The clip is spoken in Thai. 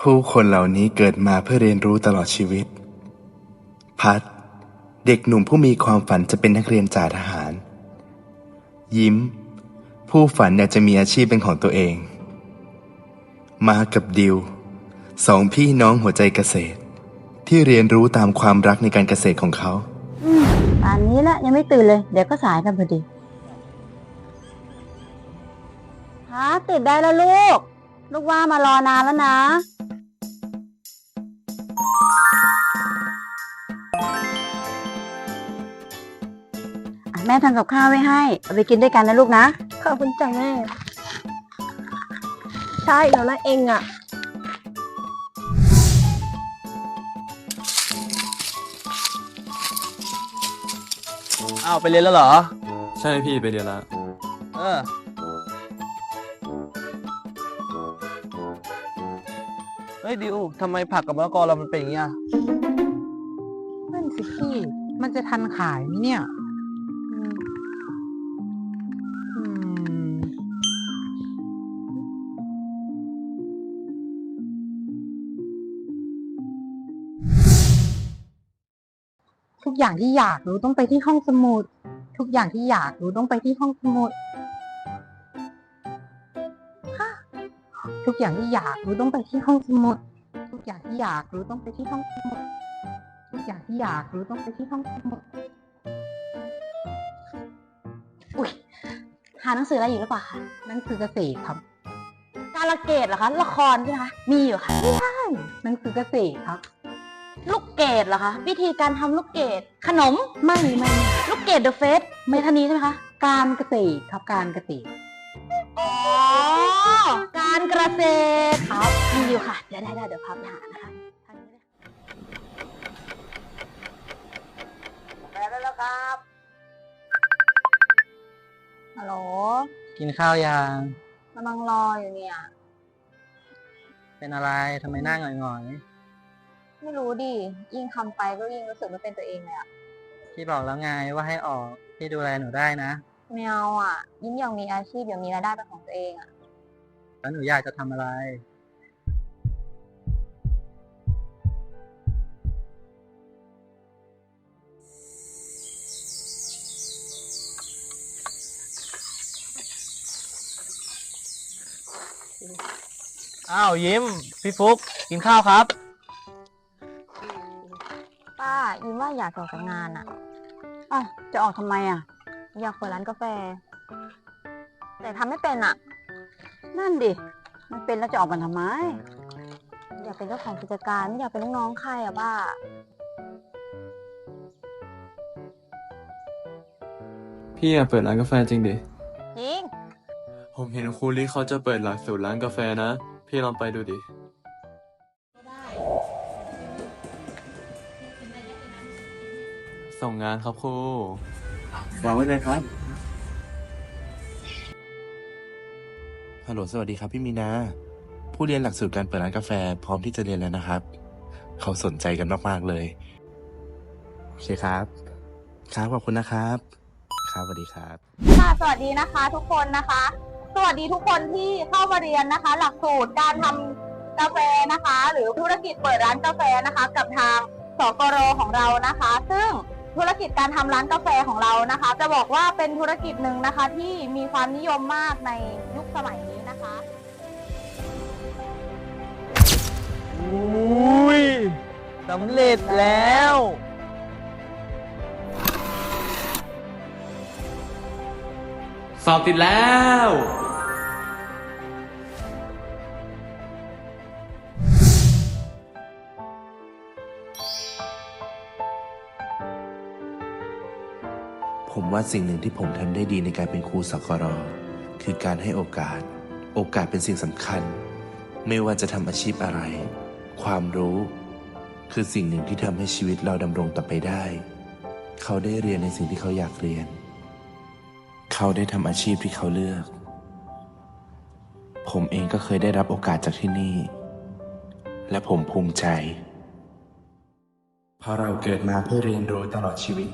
ผู้คนเหล่านี้เกิดมาเพื่อเรียนรู้ตลอดชีวิต พัด เด็กหนุ่มผู้มีความฝันจะเป็นนักเรียนจ่าทหาร ยิ้ม ผู้ฝันอยากจะมีอาชีพเป็นของตัวเอง มากับดิวสองพี่น้องหัวใจเกษตร ที่เรียนรู้ตามความรักในการเกษตรของเขาป่านนี้ละยังไม่ตื่นเลย เดี๋ยวก็สายกันพอดีฮะตื่นได้แล้วลูก ลูกว่ามารอนานแล้วนะ แม่ทำกับข้าวไว้ให้ เอาไปกินด้วยกันนะลูกนะ ขอบคุณจ้ะแม่ ใช่แล้วนะเองอะ อ้าวไปเรียนแล้วเหรอ ใช่พี่ไปเรียนแล้ว เออ เฮ้ยดิวทำไมผักกับมะละกอเรามันเป็นอย่างเงี้ย นั่นสิพี่ มันจะทันขายไหมเนี่ย อย่างที่อยากรู้ต้องไปที่ห้องสมุด ทุกอย่างที่อยากรู้ต้องไปที่ห้องสมุดฮะทุกอย่างที่อยากรู้ต้องไปที่ห้องสมุด ทุกอย่างที่อยากรู้ต้องไปที่ห้องสมุด ทุกอย่างที่อยากรู้ต้องไปที่ห้องสมุด อุ้ยหาหนังสืออะไรอยู่หรือเปล่าคะหนังสือเกษตรครับ การละเกดเหรอคะ ละครใช่ไหมคะ มีอยู่ค่ะ หนังสือเกษตรครับ ลูกเกดเหรอคะ วิธีการทำลูกเกดขนมไม่ไม่ลูกเกดเดอะเฟสเมทานีใช่ไหมคะ การเกษตรครับการเกษตรอ๋อการเกษตรครับมีอยู่ค่ะ เดี๋ยวได้ได้เดี๋ยวพับไปหานะคะทางนี้เลยแปลได้แล้วครับฮัลโหลกินข้าวยังกำลังรออยู่เนี่ย เป็นอะไรทำไมหน้าหงอย ไม่รู้ดิ ยิ่งทำไปก็ยิ่งรู้สึกไม่เป็นตัวเองเลยอะๆพี่บอกแล้วไงว่าให้ออกพี่ดูแลหนูได้นะไม่เอาอะยิ่งอยากมีอาชีพอยากมีรายได้เป็นของตัวเองอะแล้วหนูอยากจะทำอะไร อ้าวยิ้ม พี่ฟุกกินข้าวครับ ป้ายิ้มว่าอยากออกจากงานอะอ้าวจะออกทำไมอะ อยากเปิดร้านกาแฟ แต่ทำไม่เป็นอะนั่นดิ มันเป็นแล้วจะออกกันทำไม อยากเป็นเจ้าของกิจการไม่อยากเป็นลูกน้องใครอะป้า พี่อยากเปิดร้านกาแฟจริงดิ จริง ผมเห็นครูลิเขาจะเปิดหลักสูตรร้านกาแฟนะ พี่ลองไปดูดิ ส่งงานครับครูวางไว้เลยครับ ฮัลโหลสวัสดีครับพี่มีนา ผู้เรียนหลักสูตรการเปิดร้านกาแฟ พร้อมที่จะเรียนแล้วนะครับ เขาสนใจกันมากๆเลยโอเคครับ ครับขอบคุณนะครับ ครับสวัสดีครับ ค่ะสวัสดีนะคะ ทุกคนนะคะ สวัสดีทุกคนที่เข้ามาเรียนนะคะ หลักสูตรการทำกาแฟนะคะ หรือธุรกิจเปิดร้านกาแฟนะคะ กับทางสกรของเรานะคะ ซึ่ง ธุรกิจการทำร้านกาแฟของเรานะคะ จะบอกว่าเป็นธุรกิจหนึ่งนะคะที่มีความนิยมมากในยุคสมัยนี้นะคะอุ้ยสำเร็จแล้ว สอบติดแล้ว ผมว่าสิ่งหนึ่งที่ผมทำได้ดีในการเป็นครูสกรคือการให้โอกาส โอกาสเป็นสิ่งสำคัญ ไม่ว่าจะทำอาชีพอะไร ความรู้ คือสิ่งหนึ่งที่ทำให้ชีวิตเราดำรงต่อไปได้ เขาได้เรียนในสิ่งที่เขาอยากเรียน เขาได้ทำอาชีพที่เขาเลือก ผมเองก็เคยได้รับโอกาสจากที่นี่ และผมภูมิใจ เพราะเราเกิดมาเพื่อเรียนรู้ตลอดชีวิต